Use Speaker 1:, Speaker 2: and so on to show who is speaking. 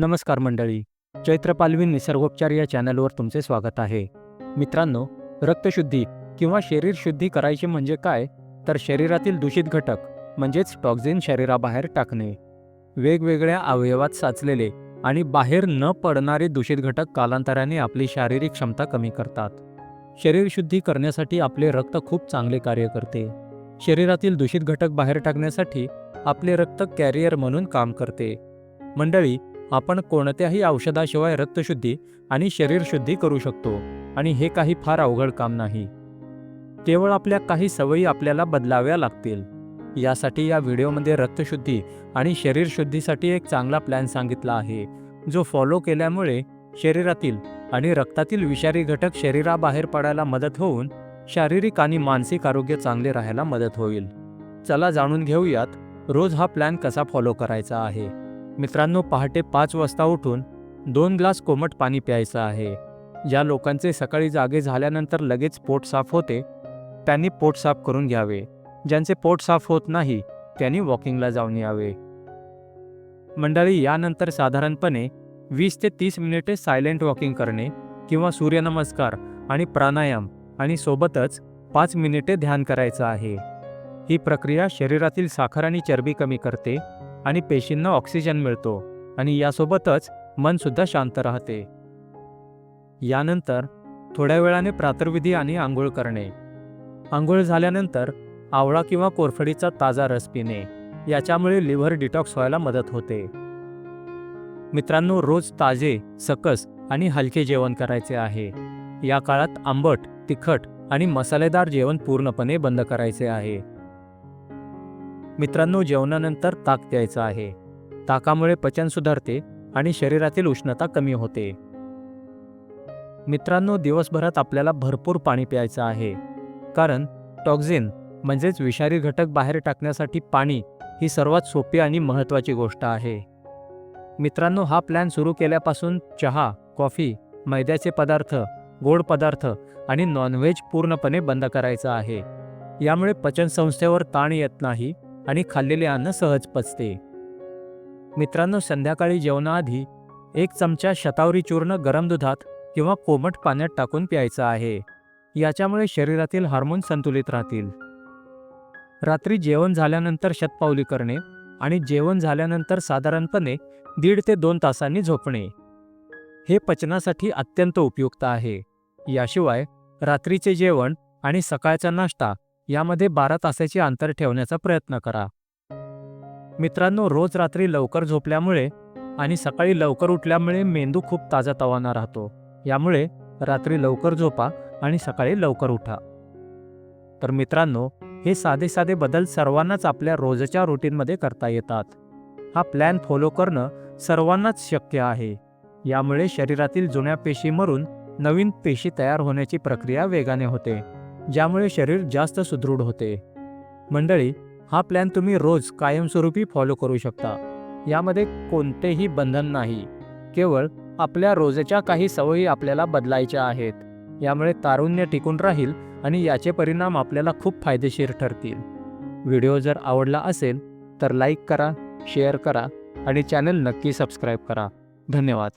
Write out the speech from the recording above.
Speaker 1: नमस्कार मंडळी चैत्र पालवी निसर्गोपचार या चॅनलवर तुमचे स्वागत आहे. मित्रांनो रक्तशुद्धी किंवा शरीर शुद्धी करायची म्हणजे काय? तर शरीरातील दूषित घटक म्हणजेच टॉक्झिन शरीराबाहेर टाकणे. वेगवेगळ्या अवयवात साचलेले आणि बाहेर न पडणारे दूषित घटक कालांतराने आपली शारीरिक क्षमता कमी करतात. शरीर शुद्धी करण्यासाठी आपले रक्त खूप चांगले कार्य करते. शरीरातील दूषित घटक बाहेर टाकण्यासाठी आपले रक्त कॅरियर म्हणून काम करते. मंडळी आपण कोणत्याही औषधाशिवाय रक्तशुद्धी आणि शरीरशुद्धी करू शकतो आणि हे काही फार अवघड काम नाही. केवळ आपल्या काही सवयी आपल्याला बदलाव्या लागतील. यासाठी या व्हिडिओमध्ये रक्तशुद्धी आणि शरीरशुद्धीसाठी एक चांगला प्लॅन सांगितला आहे जो फॉलो केल्यामुळे शरीरातील आणि रक्तातील विषारी घटक शरीराबाहेर पडायला मदत होऊन शारीरिक आणि मानसिक आरोग्य चांगले राहायला मदत होईल. चला जाणून घेऊयात रोज हा प्लॅन कसा फॉलो करायचा आहे. मित्रांनो पहाटे पाच वाजता उठून दोन ग्लास कोमट पाणी प्यायचं आहे. ज्या लोकांचे सकाळी जागे झाल्यानंतर लगेच पोट साफ होते. त्यांनी पोट साफ करून घ्यावे. ज्यांचे पोट साफ होत नाही त्यांनी वॉकिंगला जाऊन यावे. मंडळी यानंतर साधारणपणे वीस ते तीस मिनिटे सायलेंट वॉकिंग करणे किंवा सूर्यनमस्कार आणि प्राणायाम आणि सोबतच पाच मिनिटे ध्यान करायचं आहे. ही प्रक्रिया शरीरातील साखर आणि चरबी कमी करते. आणि पेशींना ऑक्सिजन मिळतो आणि यासोबतच मनसुद्धा शांत राहते. यानंतर थोड्या वेळाने प्रातर्विधी आणि आंघोळ करणे. आंघोळ झाल्यानंतर आवळा किंवा कोरफडीचा ताजा रस पिणे याच्यामुळे लिव्हर डिटॉक्स व्हायला मदत होते. मित्रांनो रोज ताजे सकस आणि हलके जेवण करायचे आहे. या काळात आंबट तिखट आणि मसालेदार जेवण पूर्णपणे बंद करायचे आहे. मित्रांनो जेवणानंतर ताक प्यायचं आहे. ताकामुळे पचन सुधारते आणि शरीरातील उष्णता कमी होते. मित्रांनो दिवसभरात आपल्याला भरपूर पाणी प्यायचं आहे. कारण टॉक्झिन म्हणजेच विषारी घटक बाहेर टाकण्यासाठी पाणी ही सर्वात सोपी आणि महत्त्वाची गोष्ट आहे. मित्रांनो हा प्लॅन सुरू केल्यापासून चहा कॉफी मैद्याचे पदार्थ गोड पदार्थ आणि नॉनव्हेज पूर्णपणे बंद करायचं आहे. यामुळे पचनसंस्थेवर ताण येत नाही आणि खाल्लेले अन्न सहज पचते. मित्रांनो संध्याकाळी जेवणाआधी एक चमचा शतावरी चूर्ण गरम दुधात किंवा कोमट पाण्यात टाकून प्यायचं आहे. याच्यामुळे शरीरातील हार्मोन संतुलित राहतील. रात्री जेवण झाल्यानंतर शतपावली करणे आणि जेवण झाल्यानंतर साधारणपणे दीड ते दोन तासांनी झोपणे. हे पचनासाठी अत्यंत उपयुक्त आहे. याशिवाय रात्रीचे जेवण आणि सकाळचा नाश्ता यामध्ये बारा तासाचे अंतर ठेवण्याचा प्रयत्न करा. मित्रांनो रोज रात्री लवकर झोपल्यामुळे आणि सकाळी लवकर उठल्यामुळे मेंदू खूप ताजातवाना राहतो. यामुळे रात्री लवकर झोपा आणि सकाळी लवकर उठा. तर मित्रांनो हे साधे साधे बदल सर्वांनाच आपल्या रोजच्या रुटीनमध्ये करता येतात. हा प्लॅन फॉलो करणं सर्वांनाच शक्य आहे. यामुळे शरीरातील जुन्या पेशी मरून नवीन पेशी तयार होण्याची प्रक्रिया वेगाने होते. ज्यामुळे शरीर जास्त सुदृढ होते. मंडळी हा प्लॅन तुम्ही रोज कायमस्वरूपी फॉलो करू शकता. यामध्ये कोणतेही बंधन नाही. केवळ आपल्या रोजच्या काही सवयी आपल्याला बदलायच्या आहेत. यामुळे तारुण्य टिकून राहील आणि याचे परिणाम आपल्याला खूप फायदेशीर ठरतील. व्हिडिओ जर आवडला असेल तर लाईक करा शेअर करा आणि चॅनल नक्की सबस्क्राईब करा. धन्यवाद.